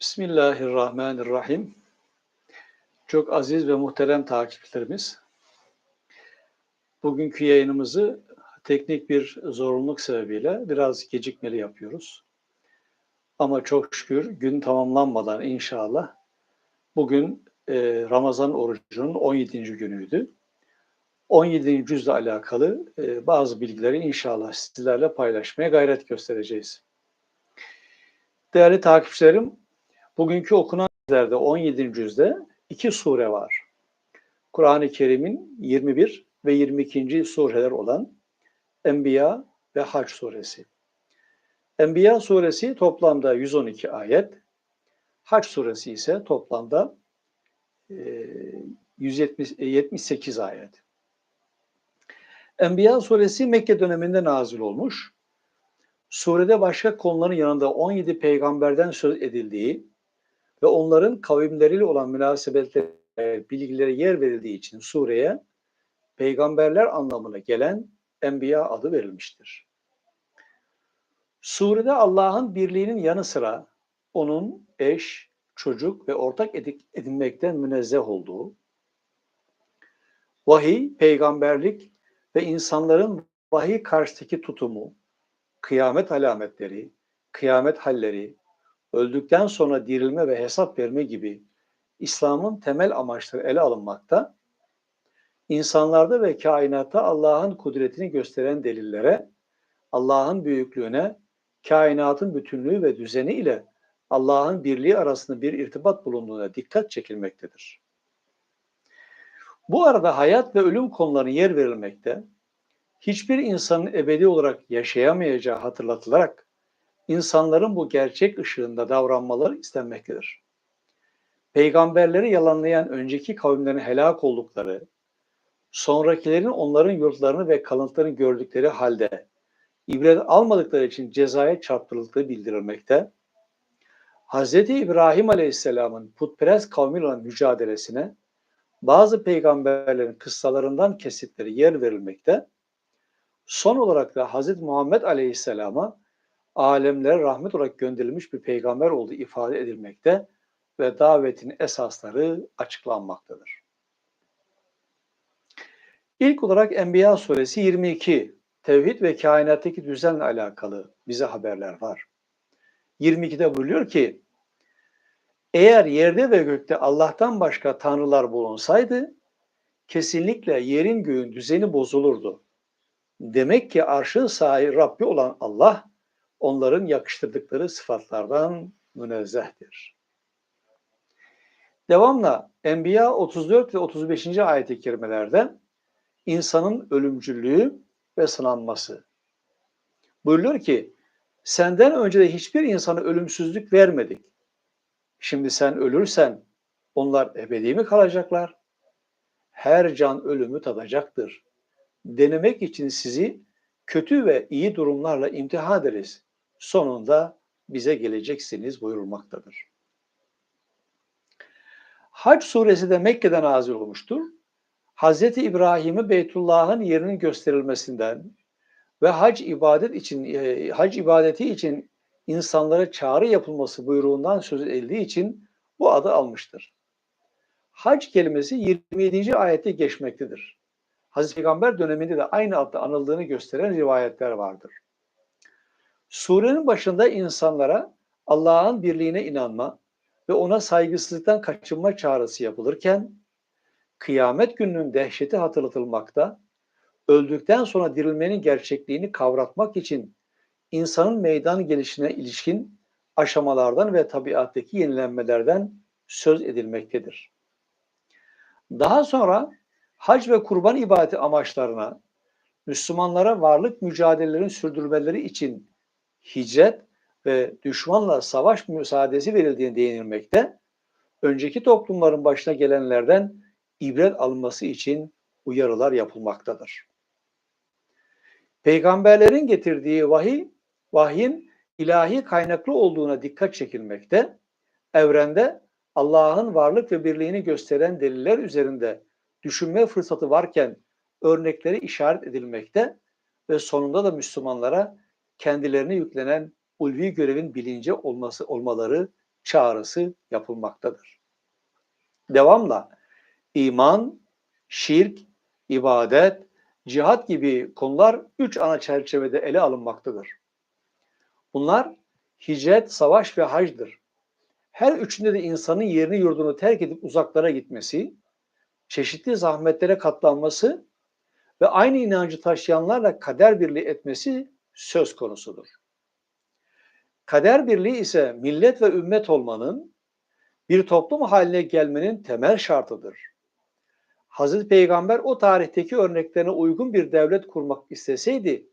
Bismillahirrahmanirrahim. Çok aziz ve muhterem takipçilerimiz, bugünkü yayınımızı teknik bir zorunluluk sebebiyle biraz gecikmeli yapıyoruz. Ama çok şükür gün tamamlanmadan inşallah bugün e, Ramazan orucunun 17. günüydü. 17. cüzle alakalı e, bazı bilgileri inşallah sizlerle paylaşmaya gayret göstereceğiz. Değerli takipçilerim, bugünkü okunan cüzlerde 17. cüzde iki sure var. Kur'an-ı Kerim'in 21 ve 22. sureler olan Enbiya ve Hac suresi. Enbiya suresi toplamda 112 ayet, Hac suresi ise toplamda 170, 78 ayet. Enbiya suresi Mekke döneminde nazil olmuş. Surede başka konuların yanında 17 peygamberden söz edildiği ve onların kavimleriyle olan münasebetleri bilgileri yer verildiği için sureye peygamberler anlamına gelen Enbiya adı verilmiştir. Surede Allah'ın birliğinin yanı sıra onun eş, çocuk ve ortak edinmekten münezzeh olduğu, vahiy, peygamberlik ve insanların vahiy karşıtaki tutumu, kıyamet alametleri, kıyamet halleri, öldükten sonra dirilme ve hesap verme gibi İslam'ın temel amaçları ele alınmakta, insanlarda ve kainatta Allah'ın kudretini gösteren delillere, Allah'ın büyüklüğüne, kainatın bütünlüğü ve düzeni ile Allah'ın birliği arasında bir irtibat bulunduğuna dikkat çekilmektedir. Bu arada hayat ve ölüm konularına yer verilmekte, hiçbir insanın ebedi olarak yaşayamayacağı hatırlatılarak insanların bu gerçek ışığında davranmaları istenmektedir. Peygamberleri yalanlayan önceki kavimlerin helak oldukları, sonrakilerin onların yurtlarını ve kalıntılarını gördükleri halde ibret almadıkları için cezaya çarptırıldığı bildirilmekte. Hz. İbrahim Aleyhisselam'ın putperest kavmiyle olan mücadelesine bazı peygamberlerin kıssalarından kesitleri yer verilmekte. Son olarak da Hz. Muhammed Aleyhisselam'a alemlere rahmet olarak gönderilmiş bir peygamber olduğu ifade edilmekte ve davetin esasları açıklanmaktadır. İlk olarak Enbiya suresi 22 tevhid ve kainattaki düzenle alakalı bize haberler var. 22'de buyuruyor ki eğer yerde ve gökte Allah'tan başka tanrılar bulunsaydı kesinlikle yerin göğün düzeni bozulurdu. Demek ki arşın sahibi Rabbi olan Allah onların yakıştırdıkları sıfatlardan münezzehtir. Devamla Enbiya 34 ve 35. ayet-i kerimelerde insanın ölümcüllüğü ve sınanması. Buyuruyor ki senden önce de hiçbir insana ölümsüzlük vermedik. Şimdi sen ölürsen onlar ebedi mi kalacaklar? Her can ölümü tadacaktır. Denemek için sizi kötü ve iyi durumlarla imtihan ederiz. Sonunda bize geleceksiniz buyurulmaktadır. Hac suresi de Mekke'den nazil olmuştur. Hz. İbrahim'i Beytullah'ın yerinin gösterilmesinden ve hac ibadet için e, hac ibadeti için insanlara çağrı yapılması buyruğundan söz edildiği için bu adı almıştır. Hac kelimesi 27. ayette geçmektedir. Hazreti Peygamber döneminde de aynı adla anıldığını gösteren rivayetler vardır. Surenin başında insanlara Allah'ın birliğine inanma ve ona saygısızlıktan kaçınma çağrısı yapılırken kıyamet gününün dehşeti hatırlatılmakta, öldükten sonra dirilmenin gerçekliğini kavratmak için insanın meydan gelişine ilişkin aşamalardan ve tabiattaki yenilenmelerden söz edilmektedir. Daha sonra hac ve kurban ibadeti amaçlarına Müslümanlara varlık mücadelelerini sürdürmeleri için hicret ve düşmanla savaş müsaadesi verildiğini değinilmekte, önceki toplumların başına gelenlerden ibret alınması için uyarılar yapılmaktadır. Peygamberlerin getirdiği vahiy, vahyin ilahi kaynaklı olduğuna dikkat çekilmekte, evrende Allah'ın varlık ve birliğini gösteren deliller üzerinde düşünme fırsatı varken örnekleri işaret edilmekte ve sonunda da Müslümanlara kendilerine yüklenen ulvi görevin bilince olması olmaları çağrısı yapılmaktadır. Devamla iman, şirk, ibadet, cihat gibi konular üç ana çerçevede ele alınmaktadır. Bunlar hicret, savaş ve hacdır. Her üçünde de insanın yerini yurdunu terk edip uzaklara gitmesi, çeşitli zahmetlere katlanması ve aynı inancı taşıyanlarla kader birliği etmesi söz konusudur. Kader birliği ise millet ve ümmet olmanın, bir toplum haline gelmenin temel şartıdır. Hazreti Peygamber o tarihteki örneklerine uygun bir devlet kurmak isteseydi,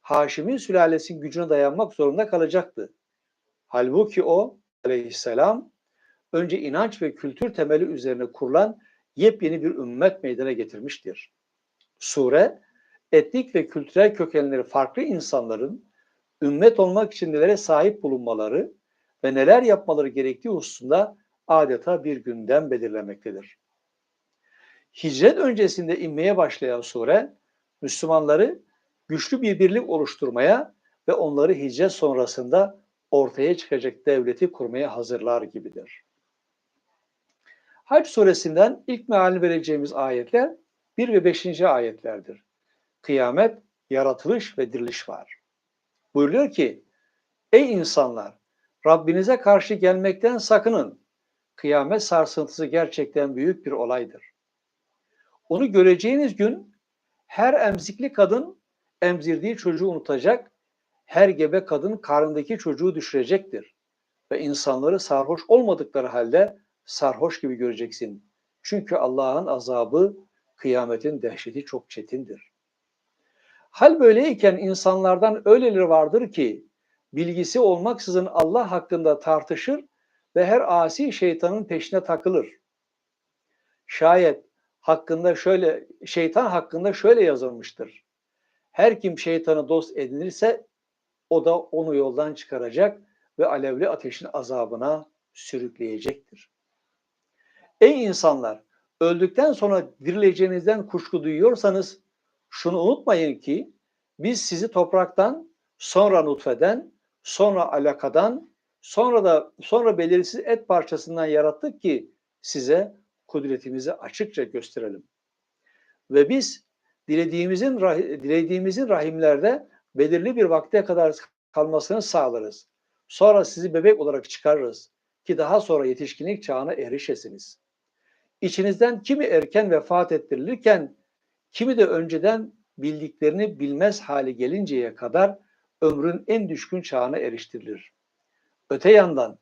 Haşimi sülalesinin gücüne dayanmak zorunda kalacaktı. Halbuki o aleyhisselam önce inanç ve kültür temeli üzerine kurulan yepyeni bir ümmet meydana getirmiştir. Sure, etnik ve kültürel kökenleri farklı insanların ümmet olmak için nelere sahip bulunmaları ve neler yapmaları gerektiği hususunda adeta bir gündem belirlemektedir. Hicret öncesinde inmeye başlayan sure, Müslümanları güçlü bir birlik oluşturmaya ve onları hicret sonrasında ortaya çıkacak devleti kurmaya hazırlar gibidir. Hac suresinden ilk mealini vereceğimiz ayetler 1 ve 5. ayetlerdir. Kıyamet, yaratılış ve diriliş var. Buyuruyor ki, ey insanlar, Rabbinize karşı gelmekten sakının. Kıyamet sarsıntısı gerçekten büyük bir olaydır. Onu göreceğiniz gün her emzikli kadın emzirdiği çocuğu unutacak, her gebe kadın karnındaki çocuğu düşürecektir. Ve insanları sarhoş olmadıkları halde sarhoş gibi göreceksin. Çünkü Allah'ın azabı, kıyametin dehşeti çok çetindir. Hal böyleyken insanlardan öyleleri vardır ki bilgisi olmaksızın Allah hakkında tartışır ve her asi şeytanın peşine takılır. Şayet hakkında şöyle şeytan hakkında şöyle yazılmıştır. Her kim şeytanı dost edinirse o da onu yoldan çıkaracak ve alevli ateşin azabına sürükleyecektir. Ey insanlar, öldükten sonra dirileceğinizden kuşku duyuyorsanız şunu unutmayın ki biz sizi topraktan, sonra nutfeden, sonra alakadan, sonra da sonra belirsiz et parçasından yarattık ki size kudretimizi açıkça gösterelim. Ve biz dilediğimizin dilediğimizin rahimlerde belirli bir vakte kadar kalmasını sağlarız. Sonra sizi bebek olarak çıkarırız ki daha sonra yetişkinlik çağına erişesiniz. İçinizden kimi erken vefat ettirilirken kimi de önceden bildiklerini bilmez hale gelinceye kadar ömrün en düşkün çağına eriştirilir. Öte yandan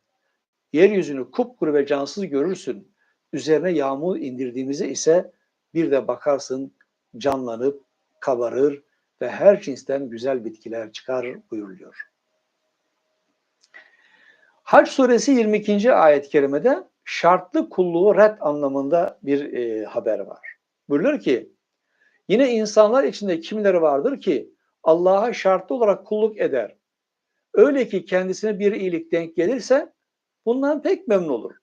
yeryüzünü kupkuru ve cansız görürsün. Üzerine yağmur indirdiğimizi ise bir de bakarsın canlanıp kabarır ve her cinsten güzel bitkiler çıkar buyuruluyor. Hac suresi 22. ayet-i kerimede şartlı kulluğu red anlamında bir e, haber var. Buyuruyor ki yine insanlar içinde kimileri vardır ki Allah'a şartlı olarak kulluk eder. Öyle ki kendisine bir iyilik denk gelirse bundan pek memnun olur.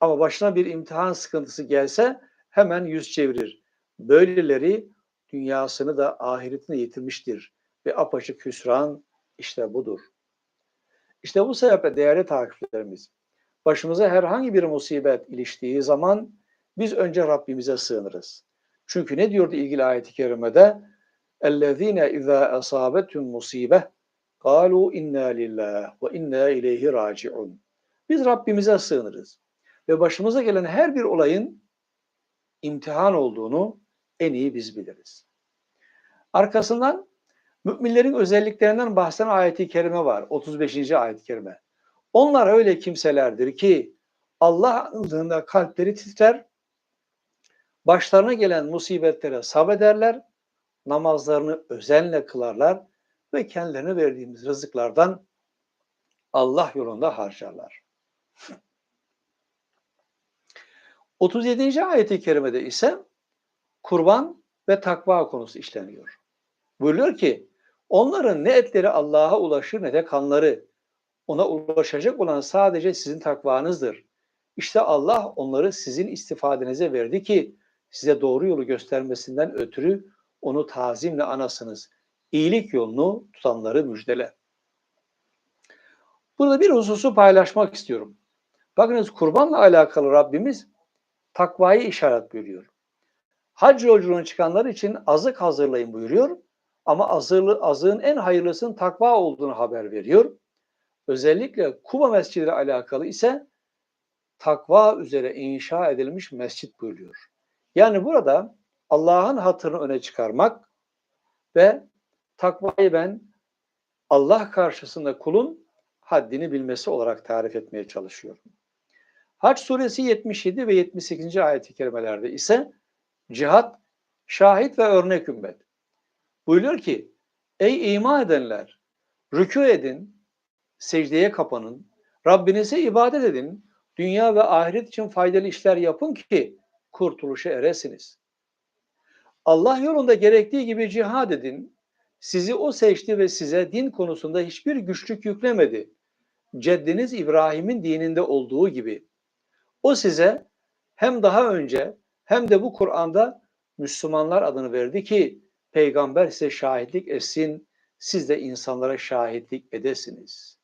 Ama başına bir imtihan sıkıntısı gelse hemen yüz çevirir. Böyleleri dünyasını da ahiretini yitirmiştir. Ve apaçık hüsran işte budur. İşte bu sebeple değerli takipçilerimiz, başımıza herhangi bir musibet iliştiği zaman biz önce Rabbimize sığınırız. Çünkü ne diyordu ilgili ayet-i kerimede? اَلَّذ۪ينَ اِذَا أَصَابَتْهُمْ مُصِيبَةً قَالُوا اِنَّا لِلّٰهِ وَاِنَّا اِلَيْهِ رَاجِعُونَ Biz Rabbimize sığınırız. Ve başımıza gelen her bir olayın imtihan olduğunu en iyi biz biliriz. Arkasından müminlerin özelliklerinden bahseden ayeti kerime var. 35. ayet-i kerime. Onlar öyle kimselerdir ki Allah anıldığında kalpleri titrer, başlarına gelen musibetlere sabrederler, namazlarını özenle kılarlar ve kendilerine verdiğimiz rızıklardan Allah yolunda harcarlar. 37. ayet-i kerimede ise kurban ve takva konusu işleniyor. Buyuruyor ki onların ne etleri Allah'a ulaşır ne de kanları. Ona ulaşacak olan sadece sizin takvanızdır. İşte Allah onları sizin istifadenize verdi ki size doğru yolu göstermesinden ötürü onu tazimle anasınız. İyilik yolunu tutanları müjdele. Burada bir hususu paylaşmak istiyorum. Bakınız kurbanla alakalı Rabbimiz takvayı işaret buyuruyor. Hac yolculuğuna çıkanlar için azık hazırlayın buyuruyor. Ama azığlı, azığın en hayırlısının takva olduğunu haber veriyor. Özellikle Kuba Mescidi ile alakalı ise takva üzere inşa edilmiş mescit buyuruyor. Yani burada Allah'ın hatırını öne çıkarmak ve takvayı ben Allah karşısında kulun haddini bilmesi olarak tarif etmeye çalışıyorum. Haç suresi 77 ve 78. ayet-i kerimelerde ise cihat, şahit ve örnek ümmet. Buyuruyor ki, ey iman edenler, rükû edin, secdeye kapanın, Rabbinize ibadet edin, dünya ve ahiret için faydalı işler yapın ki kurtuluşa eresiniz. Allah yolunda gerektiği gibi cihad edin, sizi o seçti ve size din konusunda hiçbir güçlük yüklemedi. Ceddiniz İbrahim'in dininde olduğu gibi. O size hem daha önce hem de bu Kur'an'da Müslümanlar adını verdi ki peygamber size şahitlik etsin, siz de insanlara şahitlik edesiniz.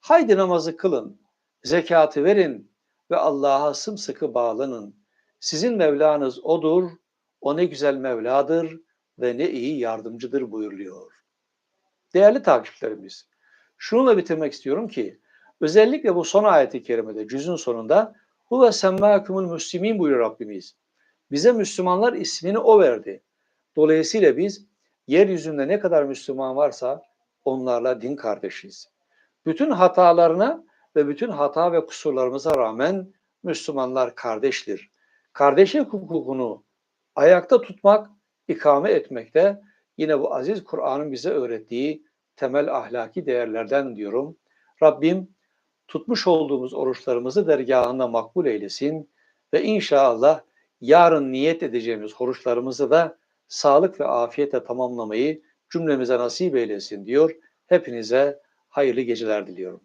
Haydi namazı kılın, zekatı verin ve Allah'a sımsıkı bağlanın. Sizin Mevlanız O'dur, O ne güzel Mevladır ve ne iyi yardımcıdır buyuruluyor. Değerli takipçilerimiz, şununla bitirmek istiyorum ki, özellikle bu son ayeti kerimede, cüzün sonunda, bu ve semmâkumul müslimin buyuruyor Rabbimiz. Bize Müslümanlar ismini O verdi. Dolayısıyla biz yeryüzünde ne kadar Müslüman varsa onlarla din kardeşiz. Bütün hatalarına ve bütün hata ve kusurlarımıza rağmen Müslümanlar kardeştir. Kardeşlik hukukunu ayakta tutmak, ikame etmek de yine bu aziz Kur'an'ın bize öğrettiği temel ahlaki değerlerden diyorum. Rabbim tutmuş olduğumuz oruçlarımızı dergahında makbul eylesin ve inşallah yarın niyet edeceğimiz oruçlarımızı da sağlık ve afiyetle tamamlamayı cümlemize nasip eylesin diyor. Hepinize hayırlı geceler diliyorum.